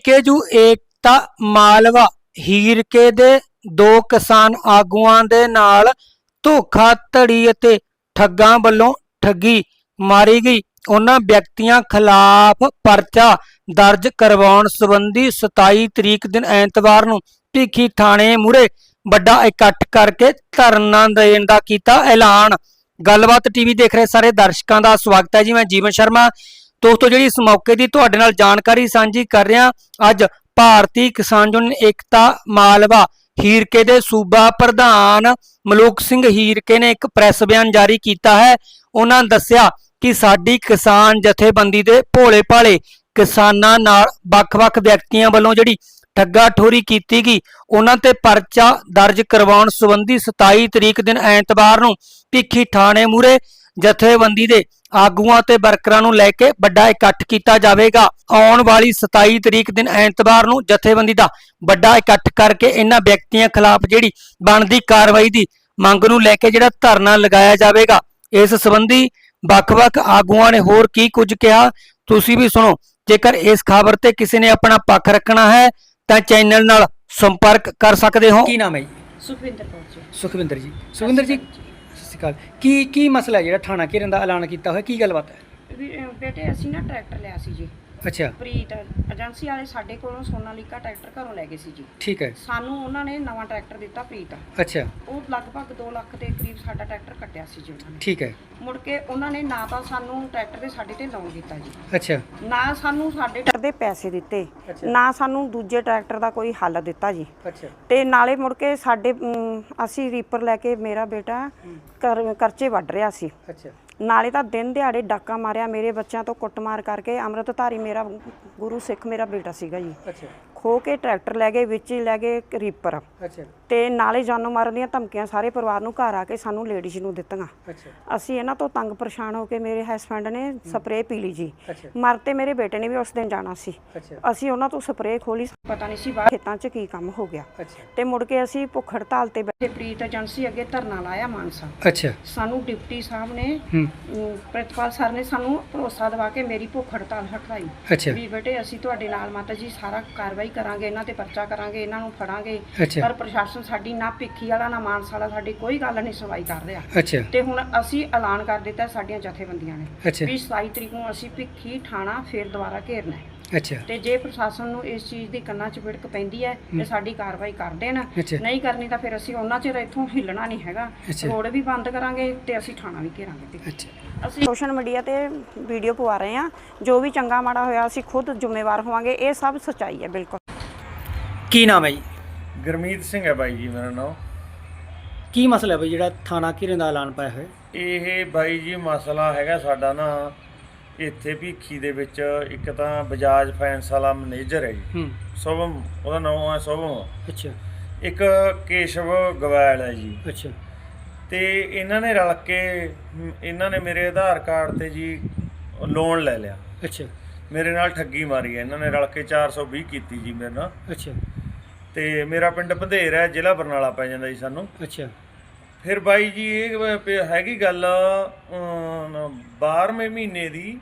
BKU ਏਕਤਾ ਮਾਲਵਾ, ਹੀਰਕੇ ਦੇ ਦੋ ਕਿਸਾਨ ਆਗੂਆਂ ਦੇ ਨਾਲ ਧੋਖਾਧੜੀ ਅਤੇ ਠੱਗਾਂ ਵੱਲੋਂ ਠੱਗੀ ਮਾਰੀ ਗਈ। ਉਹਨਾਂ ਵਿਅਕਤੀਆਂ ਖਿਲਾਫ ਪਰਚਾ ਦਰਜ ਕਰਵਾਉਣ ਸੰਬੰਧੀ 27 ਤਰੀਕ ਦਿਨ ਐਤਵਾਰ ਨੂੰ ਭੀਖੀ ਥਾਣੇ ਮੂਹਰੇ ਵੱਡਾ ਇਕੱਠ ਕਰਕੇ ਧਰਨਾ ਦੇਣ ਦਾ ਕੀਤਾ ਐਲਾਨ। ਗੱਲਬਾਤ ਟੀਵੀ ਦੇਖ ਰਹੇ ਸਾਰੇ ਦਰਸ਼ਕਾਂ ਦਾ ਸਵਾਗਤ ਹੈ ਜੀ। ਮੈਂ ਜੀਵਨ ਸ਼ਰਮਾ ਦੋਸਤੋ, ਜਿਹੜੀ ਇਸ ਮੌਕੇ ਦੀ ਤੁਹਾਡੇ ਨਾਲ ਜਾਣਕਾਰੀ ਸਾਂਝੀ ਕਰ ਰਿਹਾ, ਅੱਜ ਭਾਰਤੀ ਕਿਸਾਨ ਯੂਨੀਅਨ ਏਕਤਾ ਮਾਲਵਾ ਹੀਰਕੇ ਦੇ ਸੂਬਾ ਪ੍ਰਧਾਨ ਮਲੂਕ ਸਿੰਘ ਹੀਰਕੇ ਨੇ ਇੱਕ ਪ੍ਰੈਸ ਬਿਆਨ ਜਾਰੀ ਕੀਤਾ ਹੈ। ਉਹਨਾਂ ਦੱਸਿਆ ਕਿ ਸਾਡੀ ਕਿਸਾਨ ਜਥੇਬੰਦੀ ਦੇ ਭੋਲੇ ਭਾਲੇ ਕਿਸਾਨਾਂ ਨਾਲ ਵੱਖ-ਵੱਖ ਵਿਅਕਤੀਆਂ ਵੱਲੋਂ ਜਿਹੜੀ ਠੱਗਾ ਠੋਰੀ ਕੀਤੀ ਗਈ, ਉਹਨਾਂ ਤੇ ਪਰਚਾ ਦਰਜ ਕਰਵਾਉਣ ਸੰਬੰਧੀ 27 ਤਰੀਕ ਦਿਨ ਐਤਵਾਰ ਨੂੰ ਭਿੱਖੀ ਥਾਣੇ ਮੂਹਰੇ ਜਥੇਬੰਦੀ ਦੇ ਆਗੂਆਂ ਤੇ ਵਰਕਰਾਂ ਨੂੰ ਲੈ ਕੇ ਵੱਡਾ ਇਕੱਠ ਕੀਤਾ ਜਾਵੇਗਾ। ਆਉਣ ਵਾਲੀ 27 ਤਰੀਕ ਦਿਨ ਐਤਵਾਰ ਨੂੰ ਜਥੇਬੰਦੀ ਦਾ ਵੱਡਾ ਇਕੱਠ ਕਰਕੇ ਇਹਨਾਂ ਵਿਅਕਤੀਆਂ ਖਿਲਾਫ ਜਿਹੜੀ ਬਣਦੀ ਕਾਰਵਾਈ ਦੀ ਮੰਗ ਨੂੰ ਲੈ ਕੇ ਜਿਹੜਾ ਧਰਨਾ ਲਗਾਇਆ ਜਾਵੇਗਾ। ਇਸ ਸੰਬੰਧੀ ਵੱਖ-ਵੱਖ ਆਗੂਆਂ ਨੇ ਹੋਰ ਕੀ ਕੁਝ ਕਿਹਾ ਤੁਸੀਂ ਵੀ ਸੁਣੋ। ਜੇਕਰ ਇਸ ਖਬਰ ਤੇ ਕਿਸੇ ਨੇ ਆਪਣਾ ਪੱਖ ਰੱਖਣਾ ਹੈ ਤਾਂ ਚੈਨਲ ਨਾਲ ਸੰਪਰਕ ਕਰ ਸਕਦੇ ਹੋ। ਕੀ ਨਾਮ ਹੈ ਜੀ? ਸੁਖਵਿੰਦਰ ਕੌਰ ਜੀ। ਸੁਖਵਿੰਦਰ ਜੀ। ਸੁਖਵਿੰਦਰ ਜੀ। ਸ਼੍ਰੀ ਅਕਾਲ। ਕੀ ਕੀ ਮਸਲਾ ਹੈ ਜਿਹੜਾ ਥਾਣਾ ਘੇਰਨ ਦਾ ਐਲਾਨ ਕੀਤਾ ਹੋਇਆ? ਕੀ ਗੱਲਬਾਤ ਹੈ? ਵੀ, ਅਹ, ਬੇਟੇ ਅਸੀਂ ਨਾ ਟਰੈਕਟਰ ਲਿਆ ਸੀ ਜੀ। ਅੱਛਾ। ਪ੍ਰੀਤ ਏਜੰਸੀ ਵਾਲੇ ਸਾਡੇ ਕੋਲੋਂ ਸੋਨਾਲੀਕਾ ਟਰੈਕਟਰ ਘਰੋਂ ਲੈ ਗਏ ਸੀ ਜੀ। ਠੀਕ ਹੈ। ਸਾਨੂੰ ਉਹਨਾਂ ਨੇ ਨਵਾਂ ਟਰੈਕਟਰ ਦਿੱਤਾ ਪ੍ਰੀਤ। ਅੱਛਾ। ਉਹ ਲਗਭਗ 2 ਲੱਖ ਦੇ ਕਰੀਬ ਸਾਡਾ ਟਰੈਕਟਰ ਕੱਟਿਆ ਸੀ ਜੀ ਉਹਨਾਂ ਨੇ। ਠੀਕ ਹੈ। ਮੁੜ ਕੇ ਉਹਨਾਂ ਨੇ ਨਾ ਤਾਂ ਸਾਨੂੰ ਟਰੈਕਟਰ ਦੇ ਸਾਡੇ ਤੇ ਲੋਨ ਕੀਤਾ ਜੀ। ਅੱਛਾ। ਨਾ ਸਾਨੂੰ ਸਾਡੇ ਟਰੈਕਟਰ ਦੇ ਪੈਸੇ ਦਿੱਤੇ। ਨਾ ਸਾਨੂੰ ਦੂਜੇ ਟਰੈਕਟਰ ਦਾ ਕੋਈ ਹੱਲ ਦਿੱਤਾ ਜੀ। ਅੱਛਾ। ਤੇ ਨਾਲੇ ਮੁੜ ਕੇ ਸਾਡੇ ਅਮ, ਅਸੀਂ ਰੀਪਰ ਲੈ ਕੇ ਮੇਰਾ ਬੇਟਾ ਕਰ- ਕਰਚੇ ਵੱਢ ਰਿਹਾ ਸੀ। ਅੱਛਾ। ਨਾਲੇ ਤਾਂ ਦਿਨ ਦਿਹਾੜੇ ਡਾਕਾ ਮਾਰਿਆ, ਮੇਰੇ ਬੱਚਿਆਂ ਤੋਂ ਕੁੱਟਮਾਰ ਕਰਕੇ, ਅੰਮ੍ਰਿਤਧਾਰੀ ਮੇਰਾ ਗੁਰੂ ਸਿੱਖ ਮੇਰਾ ਬੇਟਾ ਸੀਗਾ ਜੀ। ਅੱਛਾ। ਖੋ ਕੇ ਟਰੈਕਟਰ ਲੈ ਗਏ ਵਿੱਚ ਹੀ ਲੈ ਗਏ ਰੀਪਰ ਅੱਛਾ। ਤੇ ਨਾਲੇ ਜਾਨੋਂ ਮਾਰਨ ਦੀਆਂ ਧਮਕੀਆਂ ਸਾਰੇ ਪਰਿਵਾਰ ਨੂੰ ਘਰ ਆ ਕੇ ਸਾਨੂੰ ਲੇਡੀਜ਼ ਨੂੰ ਦਿੱਤੀਆਂ। ਅੱਛਾ। ਅਸੀਂ ਇਹਨਾਂ ਤੋਂ ਤੰਗ ਪਰੇਸ਼ਾਨ ਹੋ ਕੇ ਮੇਰੇ ਹਸਬੰਡ ਨੇ ਸਪਰੇਅ ਪੀ ਲਈ ਜੀ। ਮਰ ਤੇ ਮੇਰੇ ਬੇਟੇ ਨੇ ਵੀ ਉਸ ਦਿਨ ਜਾਣਾ ਸੀ। ਅੱਛਾ। ਅਸੀਂ ਉਹਨਾਂ ਤੋਂ ਸਪਰੇਅ ਖੋਲੀ ਪਤਾ ਨਹੀਂ ਸੀ ਬਾਹਰ ਖੇਤਾਂ 'ਚ ਕੀ ਕੰਮ ਹੋ ਗਿਆ। ਅੱਛਾ। ਤੇ ਮੁੜ ਕੇ ਅਸੀਂ ਭੁੱਖ ਹੜਤਾਲ ਤੇ ਬੈਠੇ ਪ੍ਰੀਤ ਏਜੰਸੀ ਅੱਗੇ ਧਰਨਾ ਲਾਇਆ ਮਾਨਸਾ। ਅੱਛਾ। ਸਾਨੂੰ ਡਿਪਟੀ ਸਾਹਿਬ ਨੇ ਪ੍ਰਿਤਪਾਲ ਸਰ ਨੇ ਸਾਨੂੰ ਭਰੋਸਾ ਦਿਵਾ ਕੇ ਮੇਰੀ ਭੁੱਖ ਹੜਤਾਲ ਹਟਾਈ। ਅੱਛਾ। ਵੀ ਬੇਟੇ ਅਸੀਂ ਤੁਹਾਡੇ ਨਾਲ ਮਾਤਾ ਜੀ ਸਾਰਾ ਕਾਰਵਾਈ ਕਰਾਂਗੇ ਇਹਨਾਂ ਤੇ ਪਰਚਾ ਕਰਾਂਗੇ ਇਹਨਾਂ ਨੂੰ ਫੜਾਂਗੇ। ਅੱਛਾ। ਪਰ ਪ੍ਰਸ਼ਾਸਨ ਸਾਡੀ ਨਾ ਭਿੱਖੀ ਵਾਲਾ ਨਾ ਮਾਨਸਾ ਵਾਲਾ ਸਾਡੀ ਕੋਈ ਗੱਲ ਨਹੀਂ ਸੁਣਵਾਈ ਕਰ ਰਿਹਾ। ਅੱਛਾ। ਤੇ ਹੁਣ ਅਸੀਂ ਐਲਾਨ ਕਰ ਦਿੱਤਾ ਸਾਡੀਆਂ ਜਥੇਬੰਦੀਆਂ ਨੇ ਅੱਛਾ। ਵੀ 27 ਤਰੀਕ ਨੂੰ ਅਸੀਂ ਭਿੱਖੀ ਥਾਣਾ ਫੇਰ ਦੁਬਾਰਾ ਘੇਰਨਾ ਹੈ। ਅੱਛਾ। ਤੇ ਜੇ ਪ੍ਰਸ਼ਾਸਨ ਨੂੰ ਇਸ ਚੀਜ਼ ਦੀ ਕੰਨਾਂ 'ਚ ਵਿੜਕ ਪੈਂਦੀ ਹੈ ਤੇ ਸਾਡੀ ਕਾਰਵਾਈ ਕਰ ਦੇਣ। ਅੱਛਾ। ਨਹੀਂ ਕਰਨੀ ਤਾਂ ਫਿਰ ਅਸੀਂ ਉਹਨਾਂ ਚਿਰ ਇੱਥੋਂ ਹਿੱਲਣਾ ਨਹੀਂ ਹੈਗਾ। ਅੱਛਾ। ਰੋਡ ਵੀ ਬੰਦ ਕਰਾਂਗੇ ਤੇ ਅਸੀਂ ਥਾਣਾ ਵੀ ਘੇਰਾਂਗੇ ਤੇ। ਅੱਛਾ। ਅਸੀਂ ਸੋਸ਼ਲ ਮੀਡੀਆ ਤੇ ਵੀਡੀਓ ਪਵਾ ਰਹੇ ਹਾਂ। ਜੋ ਵੀ ਚੰਗਾ ਮਾੜਾ ਹੋਇਆ ਅਸੀਂ ਖੁਦ ਜ਼ਿੰਮੇਵਾਰ ਹੋਵਾਂਗੇ। ਇਹ ਸਭ ਸੱਚਾਈ ਹੈ ਬਿਲਕੁਲ। ਕੀ ਨਾਮ ਹੈ ਜੀ? ਗੁਰਮੀਤ ਸਿੰਘ ਹੈ ਬਾਈ ਜੀ ਮੇਰਾ ਨਾਮ। ਕੀ ਮਸਲਾ ਹੈ ਬਈ? ਜਿਹੜਾ ਥਾਣਾ ਘੇਰਨ ਦਾ ਐਲਾਨ ਪਾਇਆ ਹੋਇਆ। ਇਹ ਬਾਈ ਜੀ ਮਸਲਾ ਹੈਗਾ ਸਾਡਾ ਨਾ। ਇੱਥੇ ਭੀਖੀ ਦੇ ਵਿੱਚ ਇੱਕ ਤਾਂ ਬਜਾਜ ਫਾਈਨੈਂਸ ਵਾਲਾ ਮੈਨੇਜਰ ਹੈ ਜੀ। ਹੂੰ। ਸ਼ੁਭਮ ਉਹਦਾ ਨਾਮ ਹੈ ਸ਼ੁਭਮ। ਅੱਛਾ। ਇੱਕ ਕੇਸ਼ਵ ਗਵੈਲ ਹੈ ਜੀ। ਅੱਛਾ। ਤੇ ਇਹਨਾਂ ਨੇ ਰਲ ਕੇ ਇਹਨਾਂ ਨੇ ਮੇਰੇ ਆਧਾਰ ਕਾਰਡ ਤੇ ਜੀ ਲੋਨ ਲੈ ਲਿਆ। ਅੱਛਾ। ਮੇਰੇ ਨਾਲ ਠੱਗੀ ਮਾਰੀ ਹੈ। ਇਹਨਾਂ ਨੇ ਰਲ ਕੇ 420 ਕੀਤੀ ਜੀ ਮੇਰੇ ਨਾਲ। ਅੱਛਾ। ਤੇ ਮੇਰਾ ਪਿੰਡ ਬੰਧੇਰ ਹੈ ਜ਼ਿਲ੍ਹਾ ਬਰਨਾਲਾ ਪੈ ਜਾਂਦਾ ਜੀ ਸਾਨੂੰ। ਅੱਛਾ। ਫਿਰ ਬਾਈ ਜੀ ਇਹ ਹੈਗੀ ਗੱਲ 12ਵੇਂ ਮਹੀਨੇ ਦੀ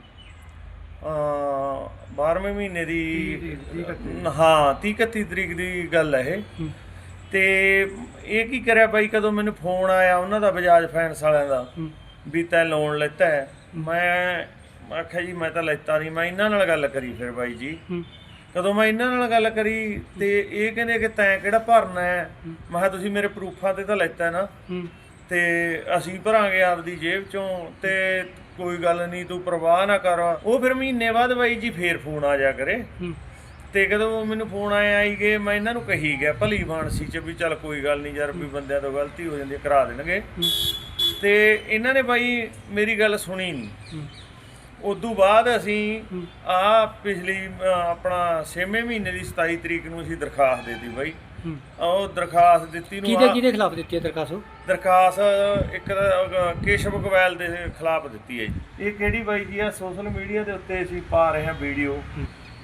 12ਵੇਂ ਮਹੀਨੇ ਦੀ ਹਾਂ 30 31 ਤਰੀਕ ਦੀ ਗੱਲ ਹੈ ਇਹ। ਤੇ ਇਹ ਕੀ ਕਰਿਆ ਬਾਈ ਕਦੋਂ ਮੈਨੂੰ ਫੋਨ ਆਇਆ ਉਹਨਾਂ ਦਾ ਬਜਾਜ ਫਾਈਨੈਂਸ ਵਾਲਿਆਂ ਦਾ ਵੀ ਤੈਂ ਲੋਨ ਲੈਤਾ ਹੈ। ਮੈਂ ਆਖਿਆ ਜੀ ਮੈਂ ਤਾਂ ਲੈਤਾ ਨਹੀਂ ਮੈਂ ਇਹਨਾਂ ਨਾਲ ਗੱਲ ਕਰੀ ਫਿਰ ਬਾਈ ਜੀ। ਕਦੋਂ ਮੈਂ ਇਹਨਾਂ ਨਾਲ ਗੱਲ ਕਰੀ ਤੇ ਇਹ ਕਹਿੰਦੇ ਕਿ ਤੈਂ ਕਿਹੜਾ ਭਰਨਾ ਹੈ? ਮੈਂ ਕਿਹਾ ਤੁਸੀਂ ਮੇਰੇ ਪ੍ਰੂਫਾਂ ਤੇ ਤਾਂ ਲੈਤਾ ਨਾ। ਤੇ ਅਸੀਂ ਭਰਾਂਗੇ ਆਪਦੀ ਜੇਬ ਚੋਂ ਤੇ ਕੋਈ ਗੱਲ ਨਹੀਂ ਤੂੰ ਪਰਵਾਹ ਨਾ ਕਰ। ਉਹ ਫਿਰ ਮਹੀਨੇ ਬਾਅਦ ਬਾਈ ਜੀ ਫੇਰ ਫੋਨ ਆ ਜਾ ਕਰੇ। ਤੇ ਕਦੋਂ ਮੈਨੂੰ ਫੋਨ ਆਇਆ ਆਈ ਗਏ ਮੈਂ ਇਹਨਾਂ ਨੂੰ ਕਹੀ ਗਿਆ ਭਲੀ ਮਾਨਸੀ ਚ ਵੀ ਚੱਲ ਕੋਈ ਗੱਲ ਨਹੀਂ ਯਾਰ ਵੀ ਬੰਦਿਆਂ ਤੋਂ ਗਲਤੀ ਹੋ ਜਾਂਦੀ ਕਰਾ ਦੇਣਗੇ। ਤੇ ਇਹਨਾਂ ਨੇ ਬਾਈ ਮੇਰੀ ਗੱਲ ਸੁਣੀ ਨਹੀਂ। ਉਦੋਂ ਬਾਅਦ ਅਸੀਂ ਆ ਪਿਛਲੀ ਆਪਣਾ 6ਵੇਂ ਮਹੀਨੇ ਦੀ 27 ਤਰੀਕ ਨੂੰ ਅਸੀਂ ਦਰਖਾਸਤ ਦੇ ਦਿੱਤੀ ਬਾਈ। ਉਹ ਦਰਖਾਸਤ ਦਿੱਤੀ ਨੂੰ ਕਿਹਦੇ ਕਿਹਦੇ ਖਿਲਾਫ ਦਿੱਤੀ ਹੈ ਦਰਖਾਸਤ ਉਹ? ਦਰਖਾਸਤ ਇੱਕ ਕੇਸ਼ਵ ਗੋਇਲ ਦੇ ਖਿਲਾਫ ਦਿੱਤੀ ਹੈ ਜੀ। ਇਹ ਕਿਹੜੀ ਬਾਈ ਜੀ ਆ? ਸੋਸ਼ਲ ਮੀਡੀਆ ਦੇ ਉੱਤੇ ਅਸੀਂ ਪਾ ਰਹੇ ਹਾਂ ਵੀਡੀਓ।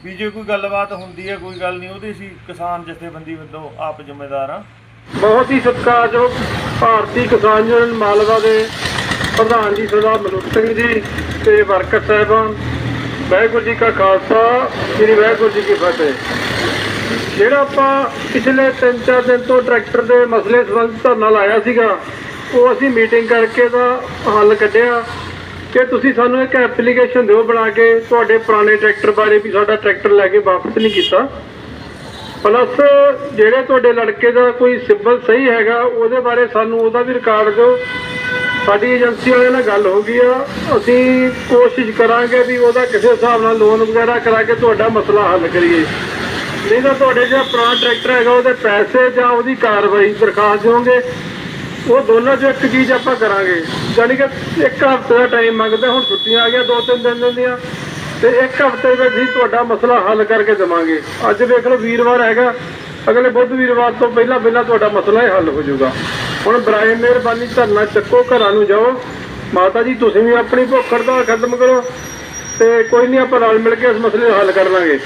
ਵੀ ਜੇ ਕੋਈ ਗੱਲਬਾਤ ਹੁੰਦੀ ਹੈ ਕੋਈ ਗੱਲ ਨਹੀਂ ਉਹਦੇ ਅਸੀਂ ਕਿਸਾਨ ਜਥੇਬੰਦੀ ਵੱਲੋਂ ਆਪ ਜ਼ਿੰਮੇਦਾਰ ਆ ਬਹੁਤ ਹੀ ਸਤਿਕਾਰਯੋਗ ਭਾਰਤੀ ਕਿਸਾਨ ਯੂਨੀਅਨ ਮਾਲਵਾ ਦੇ ਪ੍ਰਧਾਨ ਜੀ ਸਰਦਾਰ ਮਨੁੱਖ ਸਿੰਘ ਜੀ ਤੇ ਵਰਕਰ ਸਾਹਿਬਾਨ ਵਾਹਿਗੁਰੂ ਜੀ ਕਾ ਖਾਲਸਾ ਸ੍ਰੀ ਵਾਹਿਗੁਰੂ ਜੀ ਕੀ ਫਤਿਹ। ਜਿਹੜਾ ਆਪਾਂ ਪਿਛਲੇ 3-4 ਦਿਨ ਤੋਂ ਟਰੈਕਟਰ ਦੇ ਮਸਲੇ ਸੰਬੰਧ ਧਰਨਾ ਲਾਇਆ ਸੀਗਾ, ਉਹ ਅਸੀਂ ਮੀਟਿੰਗ ਕਰਕੇ ਦਾ ਹੱਲ ਕੱਢਿਆ। ਕਿ ਤੁਸੀਂ ਸਾਨੂੰ ਇੱਕ ਐਪਲੀਕੇਸ਼ਨ ਦਿਓ ਬਣਾ ਕੇ, ਤੁਹਾਡੇ ਪੁਰਾਣੇ ਟਰੈਕਟਰ ਬਾਰੇ ਵੀ ਸਾਡਾ ਟਰੈਕਟਰ ਲੈ ਕੇ ਵਾਪਸ ਨਹੀਂ ਕੀਤਾ। ਪਲੱਸ ਜਿਹੜੇ ਤੁਹਾਡੇ ਲੜਕੇ ਦਾ ਕੋਈ ਸਿਬਲ ਸਹੀ ਹੈਗਾ, ਉਹਦੇ ਬਾਰੇ ਸਾਨੂੰ ਉਹਦਾ ਵੀ ਰਿਕਾਰਡ ਦਿਓ। ਸਾਡੀ ਏਜੰਸੀ ਵਾਲਿਆਂ ਨਾਲ ਗੱਲ ਹੋ ਗਈ ਆ। ਅਸੀਂ ਕੋਸ਼ਿਸ਼ ਕਰਾਂਗੇ ਵੀ ਉਹਦਾ ਕਿਸੇ ਹਿਸਾਬ ਨਾਲ ਲੋਨ ਵਗੈਰਾ ਕਰਾ ਕੇ ਤੁਹਾਡਾ ਮਸਲਾ ਹੱਲ ਕਰੀਏ। ਨਹੀਂ ਤਾਂ ਤੁਹਾਡੇ ਜਿਹੜਾ ਪੁਰਾਣਾ ਟਰੈਕਟਰ ਹੈਗਾ, ਉਹਦੇ ਪੈਸੇ ਜਾਂ ਉਹਦੀ ਕਾਰਵਾਈ ਦਰਖਾਸਤ ਦਿਓਗੇ? ਉਹ ਦੋਨਾਂ ਚੋਂ ਇੱਕ ਚੀਜ਼ ਆਪਾਂ ਕਰਾਂਗੇ। ਯਾਨੀ ਕਿ ਇੱਕ ਹਫ਼ਤੇ ਦਾ ਟਾਈਮ ਮੰਗਦਾ, ਹੁਣ ਛੁੱਟੀਆਂ ਆ ਗਿਆ ਦੋ ਤਿੰਨ ਦਿਨ ਦੀਆਂ, ਤੇ ਇੱਕ ਹਫ਼ਤੇ ਵਿੱਚ ਹੀ ਤੁਹਾਡਾ ਮਸਲਾ ਹੱਲ ਕਰਕੇ ਦੇਵਾਂਗੇ। ਅੱਜ ਵੇਖ ਲਓ ਵੀਰਵਾਰ ਹੈਗਾ, ਅਗਲੇ ਬੁੱਧ ਵੀਰਵਾਰ ਤੋਂ ਪਹਿਲਾਂ ਪਹਿਲਾਂ ਤੁਹਾਡਾ ਮਸਲਾ ਹੀ ਹੱਲ ਹੋ ਜਾਊਗਾ। ਹੁਣ ਬਰਾਏ ਮਿਹਰਬਾਨੀ ਧਰਨਾ ਚੱਕੋ, ਘਰਾਂ ਨੂੰ ਜਾਓ। ਮਾਤਾ ਜੀ, ਤੁਸੀਂ ਵੀ ਆਪਣੀ ਭੁੱਖ ਹੜਤਾਲ ਖਤਮ ਕਰੋ, ਤੇ ਕੋਈ ਨਹੀਂ ਆਪਾਂ ਰਲ ਮਿਲ ਕੇ ਇਸ ਮਸਲੇ ਨੂੰ ਹੱਲ ਕਰ ਲਾਂਗੇ।